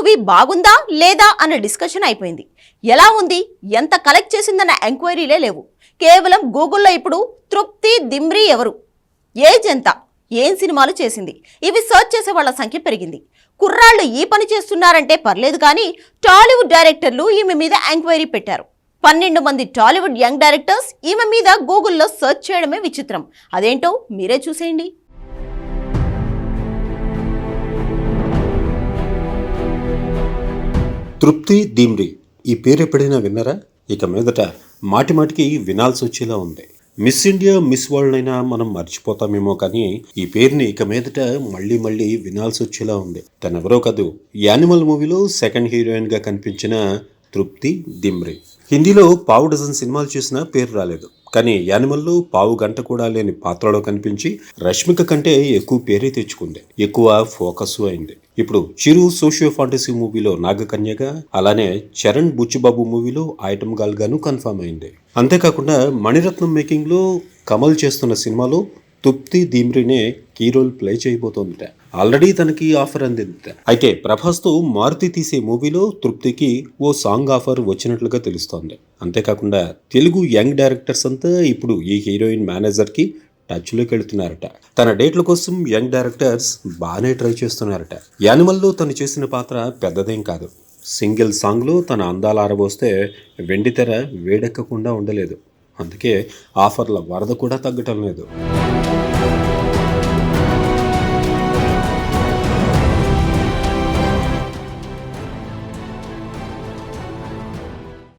Movie బాగుందా లేదా అన్న డిస్కషన్ అయిపోయింది. ఎలా ఉంది? ఎంత కలెక్ట్ చేసిందన్న ఎంక్వైరీలే లేవు. కేవలం గూగుల్లో ఇప్పుడు తృప్తి దిమ్రి ఎవరు? ఏజ్ ఎంత ఏం సినిమాలు చేసింది? ఇవి సర్చ్ చేసే వాళ్ళ సంఖ్య పెరిగింది. కుర్రాళ్ళు ఈ పని చేస్తున్నారంటే పర్లేదు కానీ టాలీవుడ్ డైరెక్టర్లు ఈమె మీద ఎంక్వైరీ పెట్టారు. పన్నెండు మంది టాలీవుడ్ యంగ్ డైరెక్టర్స్ ఈమె మీద గూగుల్లో సెర్చ్ చేయడమే విచిత్రం. అదేంటో మీరే చూసేయండి. తృప్తి దీమ్రి. ఈ పేరు ఎప్పుడైనా విన్నారా? ఇక మీదట మాటి మాటికి వినాల్సి వచ్చేలా ఉంది. మిస్ ఇండియా మిస్ వరల్డ్ అయినా మనం మర్చిపోతామేమో కానీ ఈ పేరుని ఇక మీదట మళ్ళీ మళ్ళీ వినాల్సి వచ్చేలా ఉంది. తనెవరో కాదు యానిమల్ మూవీలో సెకండ్ హీరోయిన్గా కనిపించిన తృప్తి దిమ్రి. హిందీలో పావు డజన్ సినిమాలు చేసినా పేరు రాలేదు. కానీ యానిమల్లో పావు గంట కూడా లేని పాత్రలో కనిపించి రష్మిక కంటే ఎక్కువ పేరే తెచ్చుకుంది. ఎక్కువ ఫోకస్ అయింది. ఇప్పుడు చిరు సోషియో ఫాంటసీ మూవీలో నాగకన్యగా అలానే చరణ్ బుచ్చిబాబు మూవీలో ఐటమ్ గాల్ గాను కన్ఫర్మ్ అయింది. అంతేకాకుండా మణిరత్నం మేకింగ్లో కమల్ చేస్తున్న సినిమాలో Tripti Dimri key role play చేయబోతోందిట. Already తనకి ఆఫర్ అందిందిట. అయితే ప్రభాస్తో మారుతి తీసే మూవీలో తృప్తికి ఓ సాంగ్ ఆఫర్ వచ్చినట్లుగా తెలుస్తోంది. అంతేకాకుండా తెలుగు యంగ్ డైరెక్టర్స్ అంతా ఇప్పుడు ఈ హీరోయిన్ మేనేజర్కి టచ్లోకి వెళుతున్నారట. తన డేట్ల కోసం యంగ్ డైరెక్టర్స్ బాగానే ట్రై చేస్తున్నారట. యానిమల్లో తను చేసిన పాత్ర పెద్దదేం కాదు. సింగిల్ సాంగ్లో తన అందాలు ఆరబోస్తే వెండితెర వేడెక్కకుండా ఉండలేదు. అందుకే ఆఫర్ల వరద కూడా తగ్గటం లేదు.